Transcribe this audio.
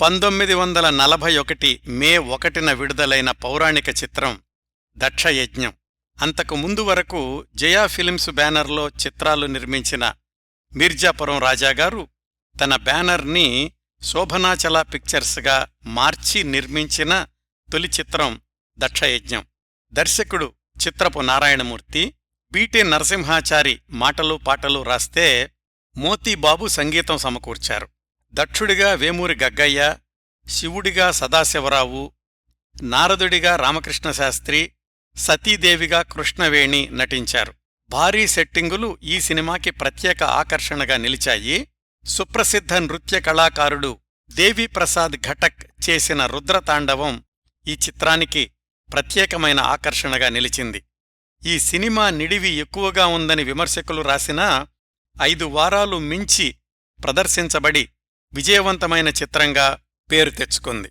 పంతొమ్మిది వందల నలభై ఒకటి మే ఒకటిన విడుదలైన పౌరాణిక చిత్రం దక్షయజ్ఞం. అంతకు ముందు వరకు జయా ఫిలిమ్స్ బ్యానర్లో చిత్రాలు నిర్మించిన మీర్జాపురం రాజాగారు తన బ్యానర్ని శోభనాచల పిక్చర్స్గా మార్చి నిర్మించిన తొలి చిత్రం దక్షయజ్ఞం. దర్శకుడు చిత్రపు నారాయణమూర్తి బీటీ నరసింహాచారి మాటలు పాటలు రాస్తే మోతీబాబు సంగీతం సమకూర్చారు. దక్షుడిగా వేమూరి గగ్గయ్య శివుడిగా సదాశివరావు నారదుడిగా రామకృష్ణశాస్త్రి సతీదేవిగా కృష్ణవేణి నటించారు. భారీ సెట్టింగులు ఈ సినిమాకి ప్రత్యేక ఆకర్షణగా నిలిచాయి. సుప్రసిద్ధ నృత్య కళాకారుడు దేవీప్రసాద్ ఘటక్ చేసిన రుద్రతాండవం ఈ చిత్రానికి ప్రత్యేకమైన ఆకర్షణగా నిలిచింది. ఈ సినిమా నిడివి ఎక్కువగా ఉందని విమర్శకులు రాసినా ఐదు వారాలు మించి ప్రదర్శించబడి విజయవంతమైన చిత్రంగా పేరు తెచ్చుకుంది.